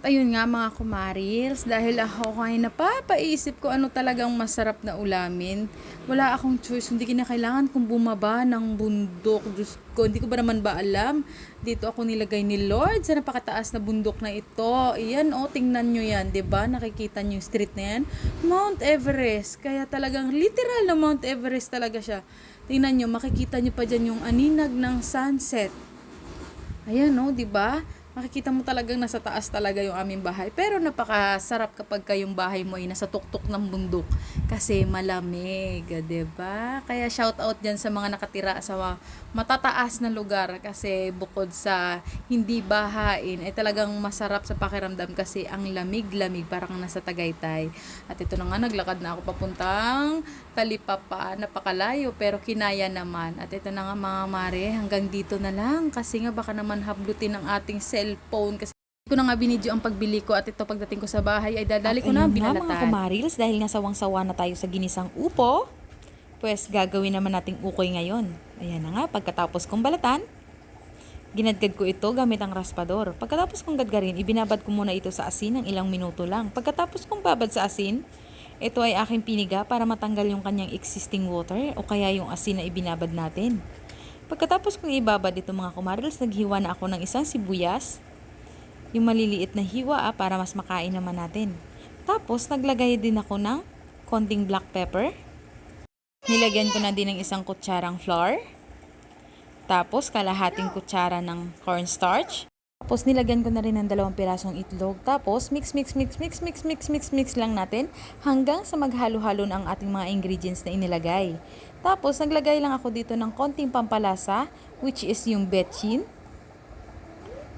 Ayun nga mga kumarils, dahil ako kayo napapaisip ko ano talagang masarap na ulamin. Wala akong choice, hindi kinakailangan kung bumaba ng bundok. Diyos ko, hindi ko ba naman ba alam? Dito ako nilagay ni Lord sa napakataas na bundok na ito. Iyan, oh, tingnan nyo yan, ba Nakikita nyo yung street na yan? Mount Everest. Kaya talagang literal na Mount Everest talaga siya. Tingnan nyo, makikita nyo pa dyan yung aninag ng sunset. Ayan, no, 'di ba? Makikita mo talagang nasa taas talaga yung aming bahay. Pero napakasarap kapag kayong bahay mo ay nasa tuktok ng bundok kasi malamig, 'di ba? Kaya shout out diyan sa mga nakatira sa matataas na lugar kasi bukod sa hindi bahain ay talagang masarap sa pakiramdam kasi ang lamig-lamig parang nasa Tagaytay. At ito na nga naglakad na ako papuntang Talipapa, napakalayo pero kinaya naman. At ito na nga mga mare, hanggang dito na lang kasi nga baka naman hablutin ng ating cellphone kasi ko na nga binidyo ang pagbili ko at ito pagdating ko sa bahay ay dadali ko na nga, mga binalatan. kumarils, dahil nga sawang-sawa na tayo sa ginisang upo, pues gagawin naman nating ukoy ngayon. Ayan na nga, pagkatapos kong balatan, ginadgad ko ito gamit ang raspador. Pagkatapos kong gadgarin, ibinabad ko muna ito sa asin ng ilang minuto lang. Pagkatapos kong babad sa asin, ito ay aking piniga para matanggal yung kanyang existing water o kaya yung asin na ibinabad natin. Pagkatapos kong ibabad ito mga kumarils, naghiwa na ako ng isang sibuyas, yung maliliit na hiwa ah, para mas makain naman natin. Tapos, naglagay din ako ng konting black pepper. Nilagyan ko na din ng isang kutsarang flour. Tapos, kalahating kutsara ng cornstarch. Tapos nilagyan ko na rin ng dalawang pirasong itlog. Tapos mix, mix, mix, mix, mix, mix, mix, mix lang natin hanggang sa maghalo-halo na ang ating mga ingredients na inilagay. Tapos naglagay lang ako dito ng konting pampalasa which is yung betchin.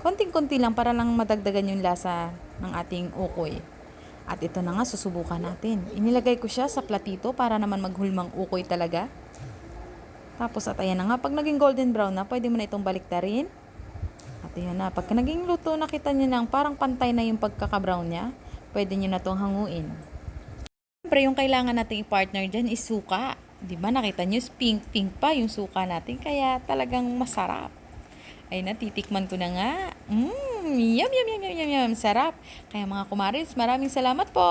Konting-konti lang para lang madagdagan yung lasa ng ating ukoy. At ito na nga, susubukan natin. Inilagay ko siya sa platito para naman maghulmang ukoy talaga. Tapos at ayan na nga, pag naging golden brown na, pwede mo na itong baliktarin. At ayan na, pagka naging luto, nakita niyo na parang pantay na yung pagkaka-brown niya, pwede niyo na itong hanguin. Siyempre, yung kailangan nating i-partner dyan is suka. Di ba? Nakita niyo, pink-pink pa yung suka natin, kaya talagang masarap. Ay na, titikman ko na nga. Mmm, yum, yum, yum, yum, yum, yum, sarap. Kaya mga kumaris, maraming salamat po.